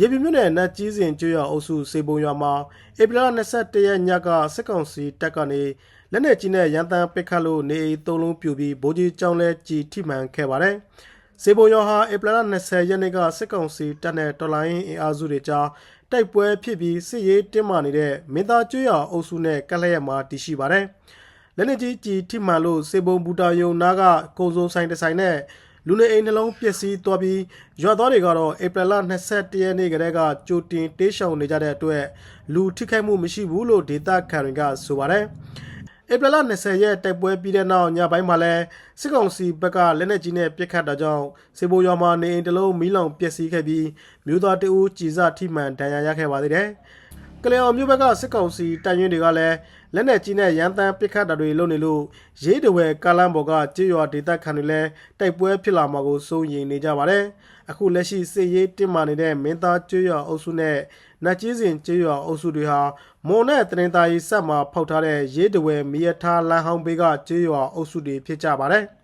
ရေပြမြို့နယ်နတ်ကြီးစင်ကျွော်အုပ်စုစေပုံရွာမှာဧပြီလ22ရက်ညကစစ်ကောင်စီတပ်ကနေလက်နက်ကြီးနဲ့ရန်တမ်းပစ်ခတ်လို့နေအိမ်သုံးလုံးပြူပြီးဗိုလ်ကြီးကျောင်းလဲကြီးထိမှန်ခဲ့ပါတယ်။စေပုံရွာဟာဧပြီလ20ရက်နေ့ကစစ်ကောင်စီတပ်နဲ့တော်လိုင်းအင်အားစုတွေကြားတိုက်ပွဲဖြစ်ပြီးစစ်ရေးတင်းမာနေတဲ့မင်းသားကျွော်အုပ်စုနဲ့ကက်လက်ရမှာတည်ရှိပါတယ်။လက်နက်ကြီးကြီးထိမှန်လို့စေဘုံဘူတာယုံနာကကုံစုံဆိုင်တစ်ဆိုင်နဲ့ လူနေအိမ်နှလုံးပျက်စီးသွားပြီးရွာသားတွေကတော့ဧပြီလ22ရက်နေ့ကတည်းကကြိုတင်တေးရှောင်နေကြတဲ့အတွက်လူထိခိုက်မှုမရှိဘူးလို့ဒေသခံတွေကဆိုပါတယ်။ဧပြီလ20ရက်တိုက်ပွဲပြီးတဲ့နောက်ညပိုင်းမှာလဲစစ်ကောင်စီဘက်ကလက်နက်ကြီးနဲ့ပစ်ခတ်တာကြောင့်စေဘိုရွာမှာနေအိမ်တစ်လုံးမီးလောင်ပျက်စီးခဲ့ပြီးမြို့သားတအူးကြီးစားထိမှန်ဒဏ်ရာရခဲ့ပါသေးတယ်။ ကလျောင်မြို့ဘက်ကစစ်ကောင်စီတိုင်ရင်တွေကလည်းလက်နက်ကြီးနဲ့ရန်တမ်းပစ်ခတ်တာတွေလုပ်နေလို့ရေးတဝဲကားလမ်းပေါ်ကကြေးရွာဒေသခံတွေလည်းတိုက်ပွဲဖြစ်လာမှာကိုစိုးရိမ်နေကြပါတယ်။အခုလက်ရှိစစ်ရေးတင်းမာနေတဲ့မင်းသားကြေးရွာအုပ်စုနဲ့နတ်ကြီးစင်ကြေးရွာအုပ်စုတွေဟာမွန်နဲ့တရင်သားရီဆက်မှာဖောက်ထားတဲ့ရေးတဝဲမီယထားလမ်းဟောင်းဘေးကကြေးရွာအုပ်စုတွေဖြစ်ကြပါတယ်။